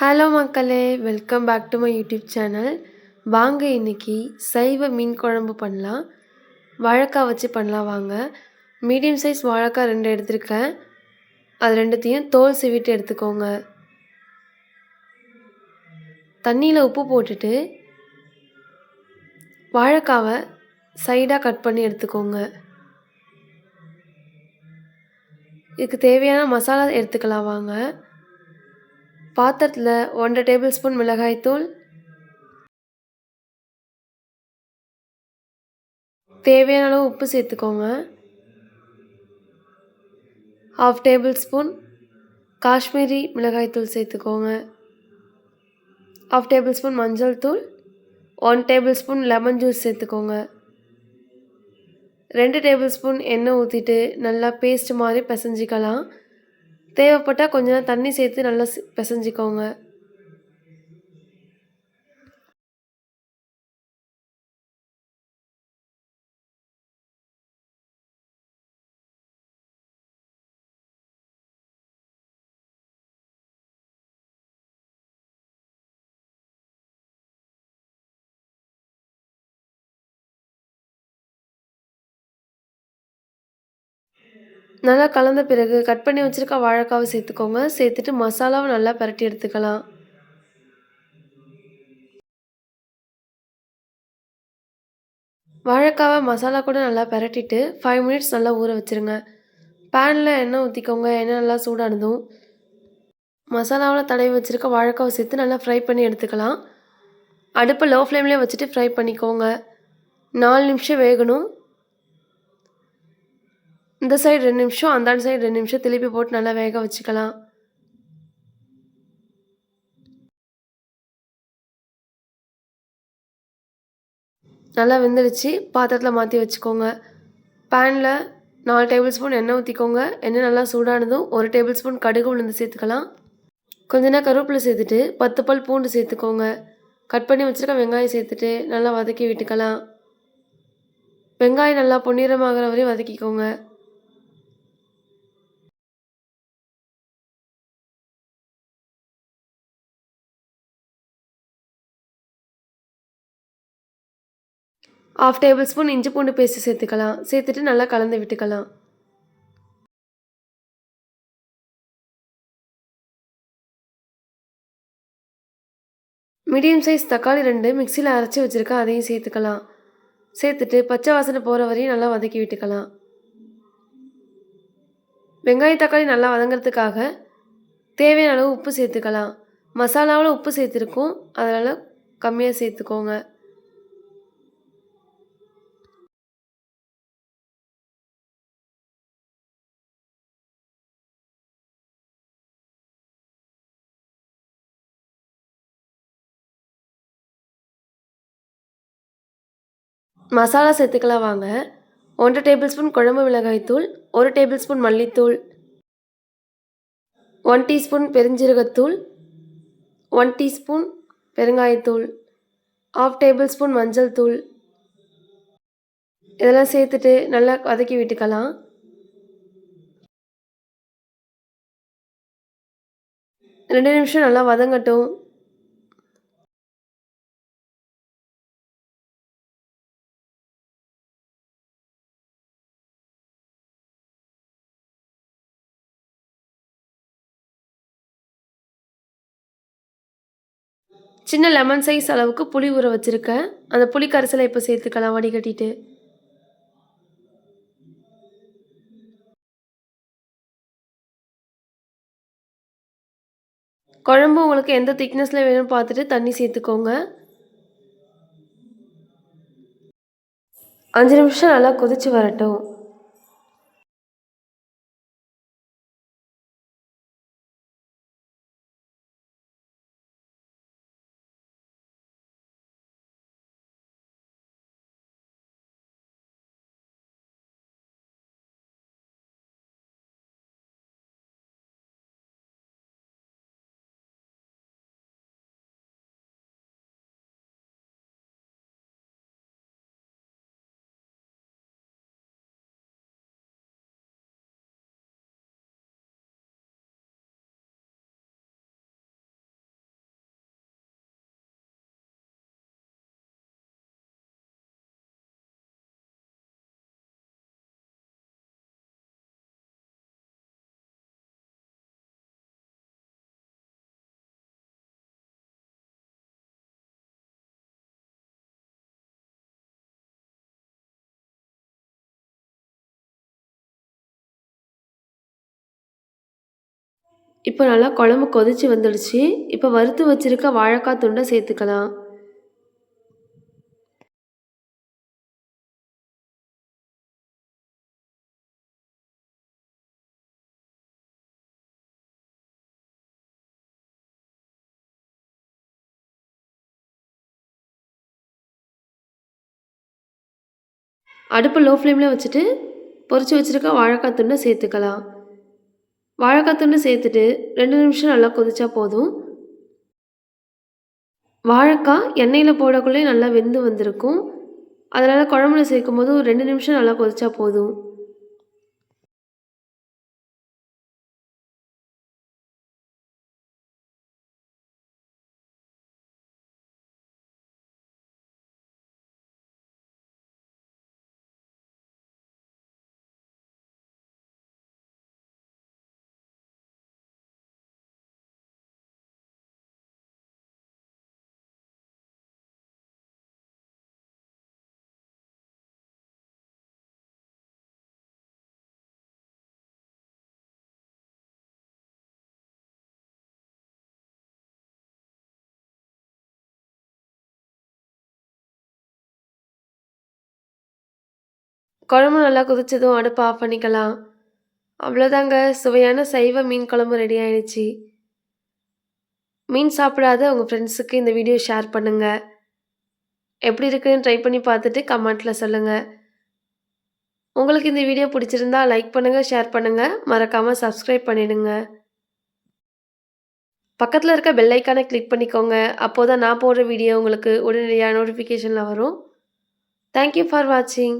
Hello மக்களே welcome back to my YouTube channel. வாங்க இன்னைக்கு சைவ மீன் குழம்பு பண்ணலாம். வாழைக்காய் வச்சு பண்ணலாம் வாங்க. மீடியம் சைஸ் வாழைக்காய் ரெண்டு எடுத்திருக்கேன். அது ரெண்டுத்தையும் தோல் சிவிட்டு எடுத்துக்கோங்க. தண்ணியில் உப்பு போட்டுட்டு வாழைக்காவை சைடாக கட் பண்ணி எடுத்துக்கோங்க. இதுக்கு தேவையான மசாலா எடுத்துக்கலாம் வாங்க. பாத்திரத்தில் ஒன்றரை டேபிள் ஸ்பூன் மிளகாய்த்தூள் தேவையான அளவு உப்பு சேர்த்துக்கோங்க. ஹாஃப் டேபிள் ஸ்பூன் காஷ்மீரி மிளகாய்த்தூள் சேர்த்துக்கோங்க. ஹாஃப் டேபிள் ஸ்பூன் மஞ்சள் தூள் one tablespoon lemon juice சேர்த்துக்கோங்க. ரெண்டு டேபிள் ஸ்பூன் எண்ணெய் ஊற்றிட்டு நல்லா பேஸ்ட் மாதிரி பிசைஞ்சிக்கலாம். தேவைப்பட்டால் கொஞ்சம் நேரம் தண்ணி சேர்த்து நல்லா பிசைஞ்சிக்கோங்க. நல்லா கலந்த பிறகு கட் பண்ணி வச்சுருக்க வாழைக்காவை சேர்த்துக்கோங்க. சேர்த்துட்டு மசாலாவை நல்லா பரட்டி எடுத்துக்கலாம். வாழைக்காவை மசாலா கூட நல்லா பரட்டிட்டு ஃபைவ் மினிட்ஸ் நல்லா ஊற வச்சுருங்க. பேனில் எண்ணெய் ஊற்றிக்கோங்க எண்ணெய் நல்லா சூடானதும் மசாலாவில் தடவி வச்சுருக்க வாழைக்காவை சேர்த்து நல்லா ஃப்ரை பண்ணி எடுத்துக்கலாம். அடுப்பை லோ ஃப்ளேம்லேயே வச்சுட்டு ஃப்ரை பண்ணிக்கோங்க. நாலு நிமிஷம் வேகணும். இந்த சைடு ரெண்டு நிமிஷம் அந்தாண்டு சைடு ரெண்டு நிமிஷம் திருப்பி போட்டு நல்லா வேக வச்சுக்கலாம். நல்லா வெந்துடுச்சு பாத்திரத்தில் மாற்றி வச்சுக்கோங்க. பேனில் நாலு டேபிள் ஸ்பூன் எண்ணெய் ஊற்றிக்கோங்க எண்ணெய் நல்லா சூடானதும் ஒரு டேபிள் ஸ்பூன் கடுகு உளுந்து சேர்த்துக்கலாம். கொஞ்ச நேரம் கருவேப்பிலை சேர்த்துட்டு பத்து பல் பூண்டு சேர்த்துக்கோங்க. கட் பண்ணி வச்சுருக்க வெங்காயம் சேர்த்துட்டு நல்லா வதக்கி விட்டுக்கலாம். வெங்காயம் நல்லா பொன்னிறமாகிற வரையும் வதக்கிக்கோங்க. ஆஃப் டேபிள் ஸ்பூன் இஞ்சி பூண்டு பேஸ்ட்டு சேர்த்துக்கலாம். சேர்த்துட்டு நல்லா கலந்து விட்டுக்கலாம். மீடியம் சைஸ் தக்காளி ரெண்டு மிக்சியில் அரைச்சி வச்சுருக்கேன் அதையும் சேர்த்துக்கலாம். சேர்த்துட்டு பச்சை வாசனை போகிற வரையும் நல்லா வதக்கி விட்டுக்கலாம். வெங்காய தக்காளி நல்லா வதங்கிறதுக்காக தேவையான அளவு உப்பு சேர்த்துக்கலாம். மசாலாவில் உப்பு சேர்த்துருக்கோம். அதனால் கம்மியாக சேர்த்துக்கோங்க. மசாலா சேர்த்துக்கலாம் வாங்க. ஒன்றரை டேபிள் ஸ்பூன் குழம்பு மிளகாய்த்தூள் ஒரு டேபிள் ஸ்பூன் மல்லித்தூள் ஒன் டீஸ்பூன் பெருஞ்சீரகத்தூள் ஒன் டீஸ்பூன் பெருங்காயத்தூள் ஆஃப் டேபிள் ஸ்பூன் மஞ்சள் தூள். இதெல்லாம் சேர்த்துட்டு நல்லா வதக்கி விட்டுக்கலாம். ரெண்டு நிமிஷம் நல்லா வதங்கட்டும். சின்ன லெமன் சைஸ் அளவுக்கு புளி ஊற வச்சுருக்கேன். அந்த புளி கரைசலை இப்போ சேர்த்துக்கலாம் வடிகட்டிட்டு. குழம்பு உங்களுக்கு எந்த திக்னஸில் வேணும்னு பார்த்துட்டு தண்ணி சேர்த்துக்கோங்க. அஞ்சு நிமிஷம் நல்லா கொதித்து வரட்டும். இப்போ நல்லா குழம்பு கொதிச்சு வந்துடுச்சு. இப்போ வறுத்து வச்சிருக்க வாழைக்காய் துண்டை சேர்த்துக்கலாம். அடுப்பு லோ ஃப்ளேமில் வச்சுட்டு பொரிச்சு வச்சுருக்க வாழைக்காய் துண்டை சேர்த்துக்கலாம். வாழைக்காத்துண்டு சேர்த்துட்டு ரெண்டு நிமிஷம் நல்லா கொதிச்சா போதும். வாழைக்காய் எண்ணெயில் போடக்குள்ளே நல்லா வெந்து வந்திருக்கும். அதனால் குழம்புல சேர்க்கும் போது ஒரு ரெண்டு நிமிஷம் நல்லா கொதிச்சா போதும். குழம்பு நல்லா குதிச்சதும் அடுப்பு ஆஃப் பண்ணிக்கலாம். அவ்வளோதாங்க சுவையான சைவ மீன் குழம்பு ரெடி ஆயிடுச்சு. மீன் சாப்பிடாத உங்கள் ஃப்ரெண்ட்ஸுக்கு இந்த வீடியோ ஷேர் பண்ணுங்கள் எப்படி இருக்குன்னு ட்ரை பண்ணி பார்த்துட்டு கமெண்ட்டில் சொல்லுங்கள் உங்களுக்கு இந்த வீடியோ பிடிச்சிருந்தா லைக் பண்ணுங்கள் ஷேர் பண்ணுங்கள் மறக்காமல் சப்ஸ்கிரைப் பண்ணிடுங்க. பக்கத்தில் இருக்க பெல்லைக்கானை கிளிக் பண்ணிக்கோங்க. அப்போ தான் நான் போடுற வீடியோ உங்களுக்கு உடனடியாக நோட்டிஃபிகேஷனில் வரும். தேங்க்யூ ஃபார் வாட்சிங்